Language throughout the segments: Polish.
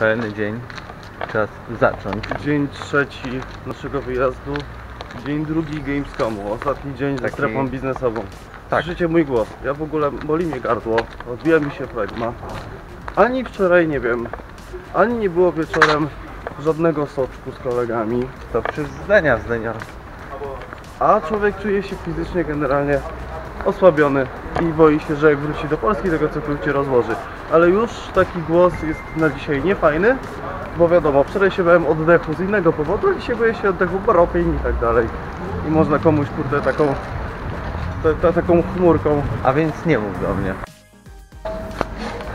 Kolejny dzień. Czas zacząć. Dzień trzeci naszego wyjazdu. Dzień drugi Gamescomu. Ostatni dzień ze Taki- strefą biznesową. Tak. Słyszycie mój głos. Ja w ogóle boli mnie gardło. Odbija mi się flegma. Ani wczoraj nie wiem. Ani nie było wieczorem żadnego soczku z kolegami. To przez zdania zdania. A człowiek czuje się fizycznie generalnie osłabiony i boi się, że jak wróci do Polski, tego całkowicie rozłoży. Ale już taki głos jest na dzisiaj niefajny, bo wiadomo, wczoraj się bałem oddechu z innego powodu, a dzisiaj boję się oddechu baropień i tak dalej. I można komuś, kurde, taką, ta, ta, taką chmurką. A więc nie mów do mnie.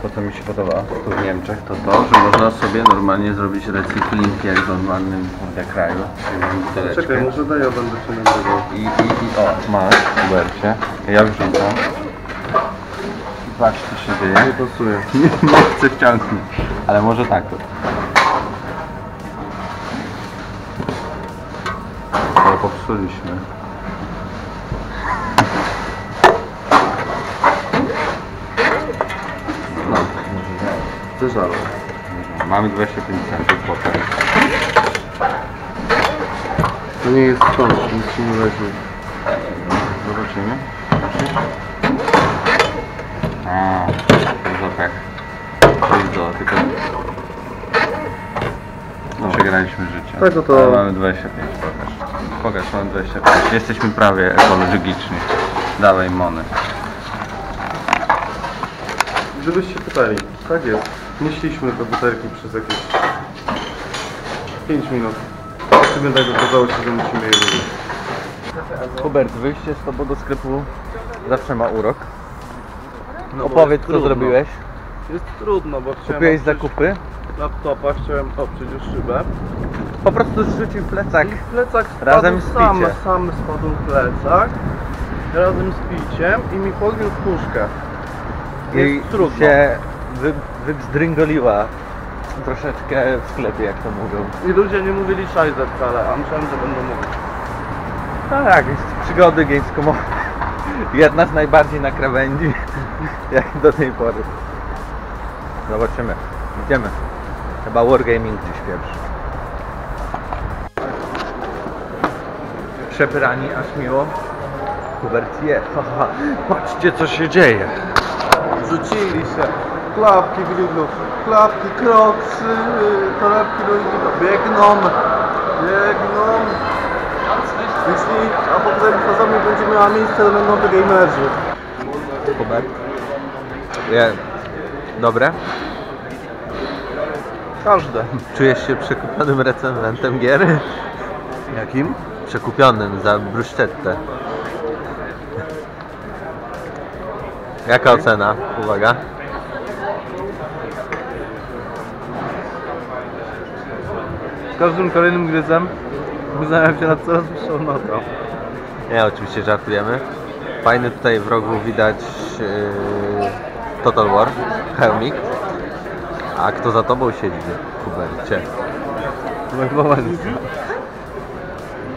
To co mi się podoba tu w Niemczech to to, że można sobie normalnie zrobić recykling jak w normalnym kurde, kraju. Czekaj, może daj, ja będę się nagrywał. I, i, i o, masz, Hubercie. Ja wrzucam. Patrz co się dzieje. Nie pasuje. Nie, nie chcę wciągnąć. Ale może tak. Ale popsuliśmy. No, żal. Mamy 25 centów potem. To nie jest sąd, nic się nie weźmie. Zobaczymy. A, to za pech. To jest do, tylko... No. Przegraliśmy życie. Tak, no to- Ale mamy 25, pokaż. Pokaż, mamy 25. Jesteśmy prawie ekologiczni. Dawaj mony. Gdybyście pytali, tak jest. Nieśliśmy te butelki przez jakieś 5 minut. Czy by tak okazało się, że musimy je wyjść. Hubert, wyjście z tobą do sklepu zawsze ma urok. No Opowiedz co trudno. zrobiłeś. Jest trudno, bo chciałem Kupiłeś oprzeć zakupy. laptopa, chciałem oprzeć o szybę. Po prostu zrzucił plecak. I plecak spadł Razem z sam, piciem. sam spadł plecak. Razem z piciem i mi pogniótł puszkę. I Jest trudno. się wy, wybzdryngoliła troszeczkę w sklepie, jak to mówią. I ludzie nie mówili szajzer wcale, a myślałem, że będą mówić. Tak, jest przygody Gamescomowe. Jedna z najbardziej na krawędzi, jak do tej pory. Zobaczymy. Idziemy. Chyba Wargaming dziś pierwszy. Przebrani aż miło. Hubert je. Haha. Patrzcie co się dzieje. Rzucili się klapki glidów, klapki, kroksy, torebki do biegną. Jeśli apokalipsa nie będzie miała miejsca, to będą to gamerzy. Hubert. Je. Dobre? Każde. Czujesz się przekupionym recenzentem gier? Jakim? Przekupionym za bruszczettę. Jaka ocena? Uwaga. Z każdym kolejnym gryzem uznałem się na coraz wyższą notą. Nie, oczywiście żartujemy. Fajny tutaj w rogu widać yy, Total War, Helmik. A kto za tobą siedzi? Hubercie.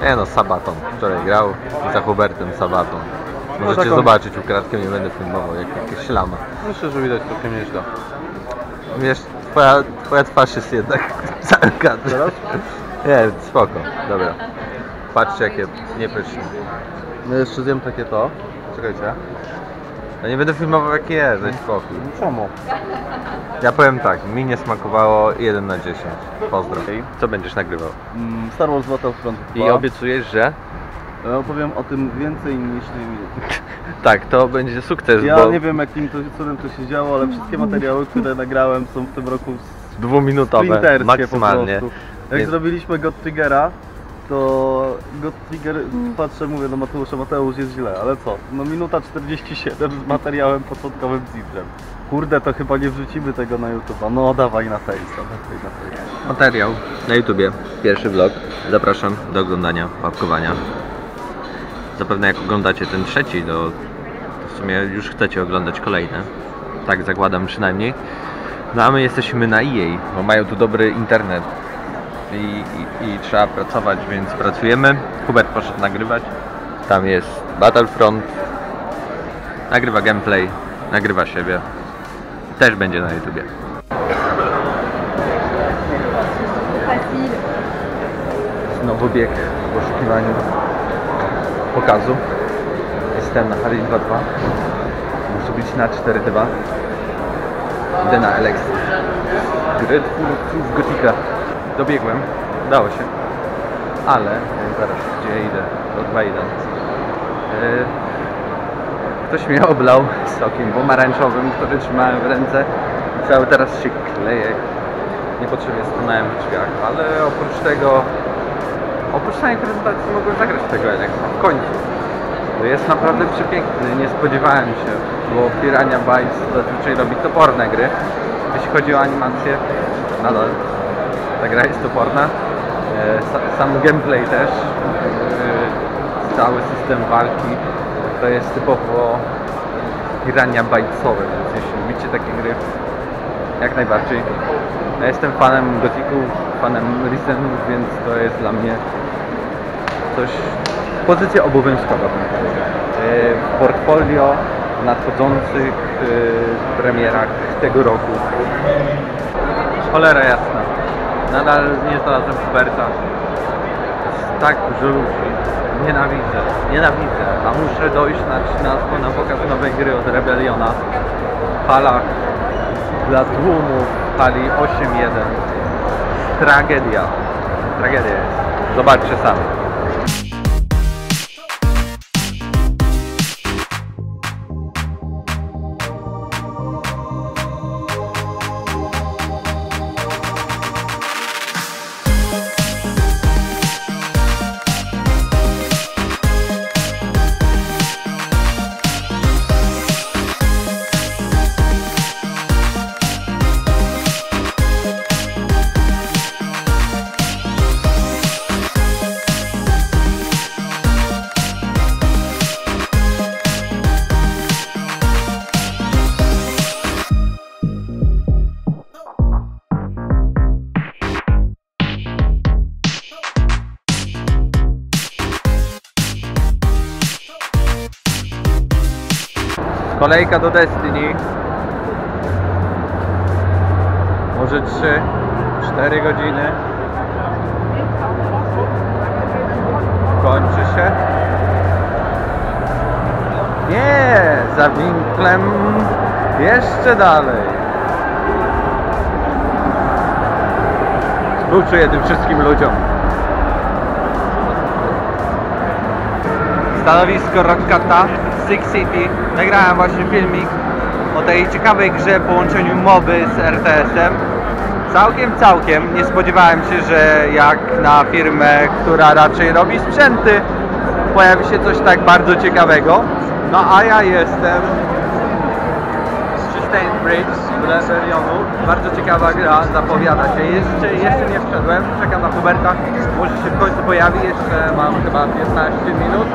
Nie no, Sabaton. Wczoraj grał za Hubertem Sabaton. Możecie taką- zobaczyć ukradkiem, nie będę filmował, jak jakieś ślama. Myślę, że widać całkiem nieźle. Wiesz, twoja, twoja twarz jest jednak cały kadr. Teraz? Nie, spoko, dobra. Patrzcie jakie niepyszne. No jeszcze zjem takie to. Czekajcie. Ja nie będę filmował jakie jest, daj spokój. Czemu? Ja powiem tak, mi nie smakowało 1 na 10. Pozdro. Co będziesz nagrywał? Mm, Star Wars Battlefront 2. I obiecujesz, że? Ja opowiem o tym więcej niż dwie minuty. Tak, to będzie sukces, Ja bo nie wiem jakim to, cudem to się działo, ale wszystkie materiały, które nagrałem są w tym roku dwuminutowe, sprinterskie maksymalnie. po prostu. Jak Więc- zrobiliśmy God Triggera, to God Trigger, patrzę, mówię do Mateusza, Mateusz jest źle, ale co? No minuta 47 z materiałem początkowym z Idrem. Kurde, to chyba nie wrzucimy tego na YouTube'a. No dawaj na Face'a, na Face'a. Materiał na YouTubie, pierwszy vlog. Zapraszam do oglądania, łapkowania. Zapewne jak oglądacie ten trzeci, to, to w sumie już chcecie oglądać kolejne. Tak zakładam przynajmniej. No a my jesteśmy na EA, bo mają tu dobry internet i, i, trzeba pracować, więc pracujemy. Hubert poszedł nagrywać. Tam jest Battlefront. Nagrywa gameplay, nagrywa siebie. Też będzie na YouTubie. Znowu bieg w poszukiwaniu pokazu. Jestem na Harry 2.2. Muszę być na 4.2. Idę na Alex. Gry twórców Gotika. Dobiegłem. Udało się. Ale zaraz, gdzie idę? Do 2.1. E, Ktoś mnie oblał sokiem pomarańczowym, który trzymałem w ręce. Cały teraz się kleje. Niepotrzebnie stanąłem w drzwiach, ale oprócz tego, oprócz samej prezentacji mogłem zagrać tego Alexa. W końcu. To jest naprawdę przepiękny, nie spodziewałem się, bo Pirania Bytes zazwyczaj robi toporne gry. Jeśli chodzi o animację, nadal ta gra jest toporna. E, sa- Sam gameplay też, e, cały system walki to jest typowo Pirania Bytesowe, więc jeśli lubicie takie gry, jak najbardziej. Ja jestem fanem Gothików, fanem Risenów, więc to jest dla mnie coś, pozycja obowiązkowa. E, W portfolio nadchodzących premierach tego roku. Cholera jasna. Nadal nie znalazłem Huberta. Jest tak ludzi. Nienawidzę, nienawidzę. A muszę dojść na 13 na pokaz nowej gry od Rebeliona. W halach dla tłumu w hali 8.1. Tragedia. Tragedia jest. Zobaczcie sami. Kolejka do Destiny. Może 3, 4 godziny. Kończy się. Nie, za winklem jeszcze dalej. Współczuję tym wszystkim ludziom. Stanowisko Rockcata, Six City. Nagrałem właśnie filmik o tej ciekawej grze połączeniu moby z RTS-em. Całkiem, całkiem. Nie spodziewałem się, że jak na firmę, która raczej robi sprzęty, pojawi się coś tak bardzo ciekawego. No a ja jestem przy Stainbridge z Rebellionu. Bardzo ciekawa gra, zapowiada się. Jeszcze, jeszcze nie wszedłem, czekam na Huberta. Może się w końcu pojawi, jeszcze mam chyba 15 minut.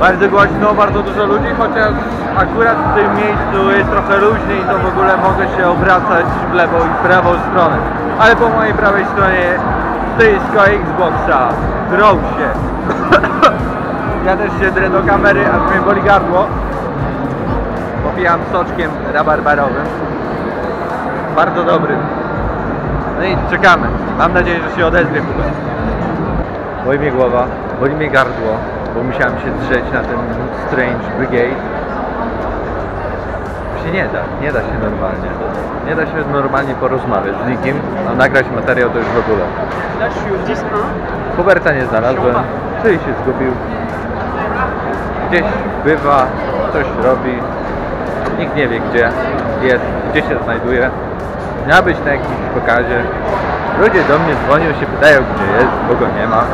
Bardzo głośno, bardzo dużo ludzi, chociaż akurat w tym miejscu jest trochę luźny i to w ogóle mogę się obracać w lewą i w prawą stronę. Ale po mojej prawej stronie stoisko Xboxa, grą się. ja też się drę do kamery, aż mnie boli gardło. Popijam soczkiem rabarbarowym. Bardzo dobrym. No i czekamy. Mam nadzieję, że się odezwie. Boli mnie głowa, boli mnie gardło, bo musiałem się drzeć na ten Strange Brigade. Się nie da, nie da się normalnie. Nie da się normalnie porozmawiać z nikim, a nagrać materiał to już w ogóle. Là, je suis au 10-1. Huberta nie znalazłem, czyli się zgubił. Gdzieś bywa, coś robi, nikt nie wie gdzie jest, gdzie się znajduje. Miał być na jakimś pokazie. Ludzie do mnie dzwonią, się pytają gdzie jest, bo go nie ma.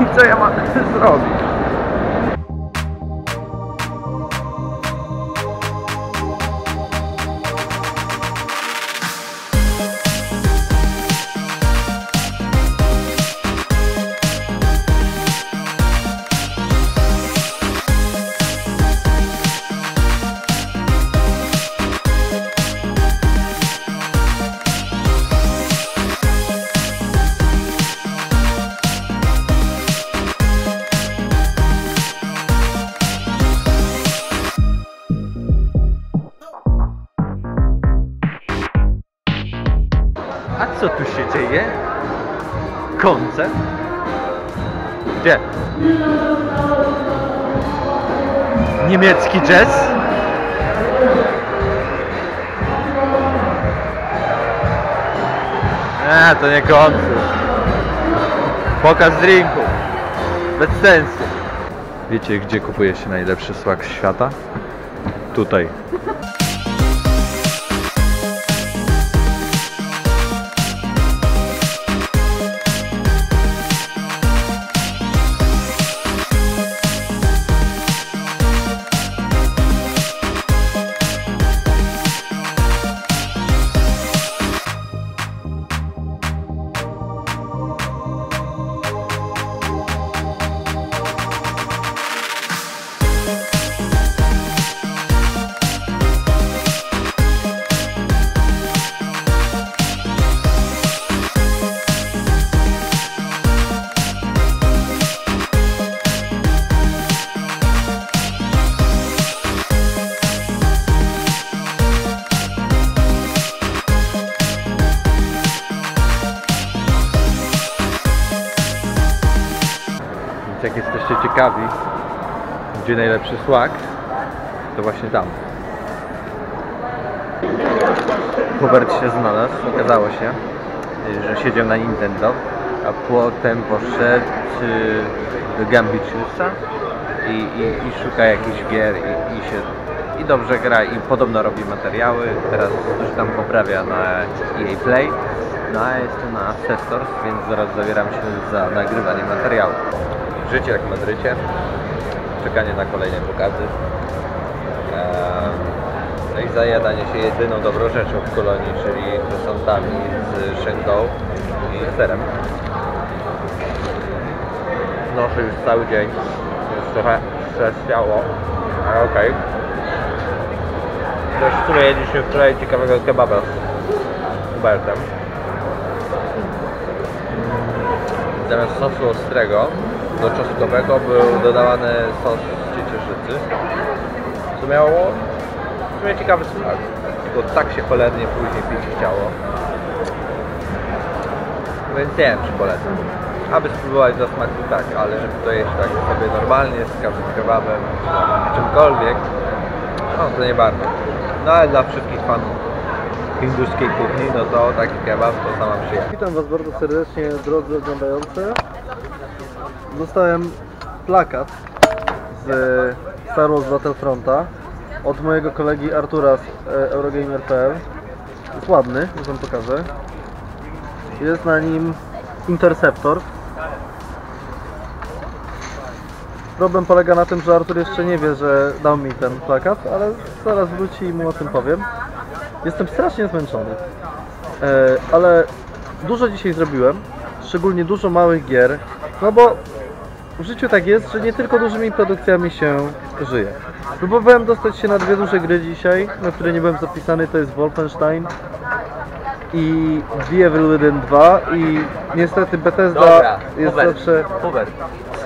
I co ja mam zrobić? Niemiecki jazz? Nie, to nie koncert. Pokaz drinku. Bez sensu. Wiecie, gdzie kupuje się najlepszy słak świata? Tutaj. Jak jesteście ciekawi, gdzie najlepszy słak, to właśnie tam. Hubert się znalazł, okazało się, że siedział na Nintendo, a potem poszedł y, do Gambitiusa i, i, i szuka jakichś gier i, i się i dobrze gra i podobno robi materiały, teraz już tam poprawia na EA Play. No a jestem na Assessors, więc zaraz zabieram się za nagrywanie materiału. Życie jak w Madrycie, czekanie na kolejne pokazy. Eee, No i zajadanie się jedyną dobrą rzeczą w kolonii, czyli croissantami z szynką i serem. Noszę już cały dzień, już trochę przesiało, ale okej. Też w sumie jedliśmy wczoraj ciekawego kebaba z Hubertem. Zamiast sosu ostrego do czosnkowego był dodawany sos z ciecierzycy. Co miało w sumie ciekawy smak. Tylko tak się cholernie później pić chciało. Więc nie wiem czy polecam. Aby spróbować smaku tak, ale żeby to jeść tak sobie normalnie z każdym kebabem, czymkolwiek, no to nie bardzo. No ale dla wszystkich fanów hinduskiej kuchni, no to taki kebab to sama przyjemność. Witam Was bardzo serdecznie, drodzy oglądający. Dostałem plakat z Star Wars Battlefronta od mojego kolegi Artura z e, Eurogamer.pl. Jest ładny, już Wam pokażę. Jest na nim Interceptor. Problem polega na tym, że Artur jeszcze nie wie, że dał mi ten plakat, ale zaraz wróci i mu o tym powiem. Jestem strasznie zmęczony. E, ale dużo dzisiaj zrobiłem, szczególnie dużo małych gier, no bo w życiu tak jest, że nie tylko dużymi produkcjami się żyje. Próbowałem dostać się na dwie duże gry dzisiaj, na które nie byłem zapisany, to jest Wolfenstein i The Evil Within 2 i niestety Bethesda jest zawsze... Hubert,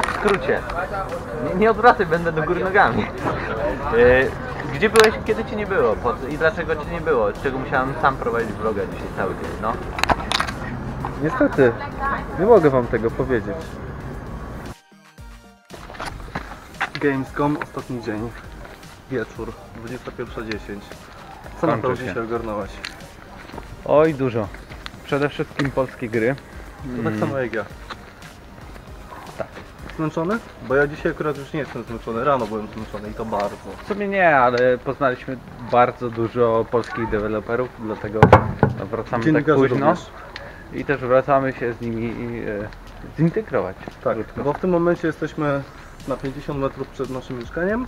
w skrócie. Nie, nie odwracaj, będę do góry nogami. Yy, gdzie byłeś, kiedy cię nie było? I dlaczego cię nie było? Czego musiałem sam prowadzić vloga dzisiaj cały dzień, no. Niestety, nie mogę wam tego powiedzieć. Gamescom, ostatni dzień, wieczór, 21.10. Co na to dzisiaj ogarnąłeś? Oj, dużo. Przede wszystkim polskie gry. To tak samo jak ja. Tak. Zmęczony? Bo ja dzisiaj akurat już nie jestem zmęczony, rano byłem zmęczony i to bardzo. W sumie nie, ale poznaliśmy bardzo dużo polskich deweloperów, dlatego wracamy tak Dziennikarzy późno również. i też wracamy się z nimi e, zintegrować. Tak, krótko. bo w tym momencie jesteśmy na 50 metrów przed naszym mieszkaniem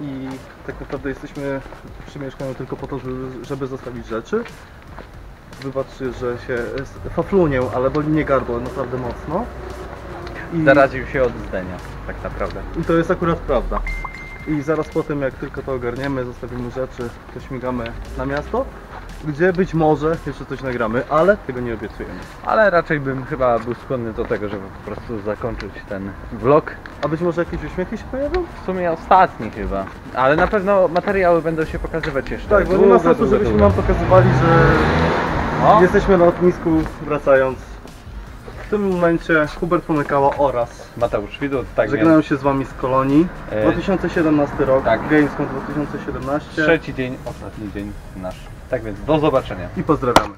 i tak naprawdę jesteśmy przy mieszkaniu tylko po to, żeby, żeby zostawić rzeczy. Wybaczcie, że się faflunię, ale boli mnie gardło naprawdę mocno. I, Zaraził się od zdenia, tak naprawdę. I to jest akurat prawda. I zaraz po tym, jak tylko to ogarniemy, zostawimy rzeczy, to śmigamy na miasto, gdzie być może jeszcze coś nagramy, ale tego nie obiecujemy. Ale raczej bym chyba był skłonny do tego, żeby po prostu zakończyć ten vlog. A być może jakieś uśmiechy się pojawią? W sumie ostatni chyba, ale na pewno materiały będą się pokazywać jeszcze. Tak, bo nie ma sensu, żebyśmy wam pokazywali, że O, jesteśmy na lotnisku wracając. W tym momencie Hubert Pomykała oraz Mateusz Widut, tak żegnają się z Wami z kolonii. E, 2017 rok, tak. Gamescom 2017 trzeci dzień, ostatni dzień nasz. Tak więc do zobaczenia. i pozdrawiamy.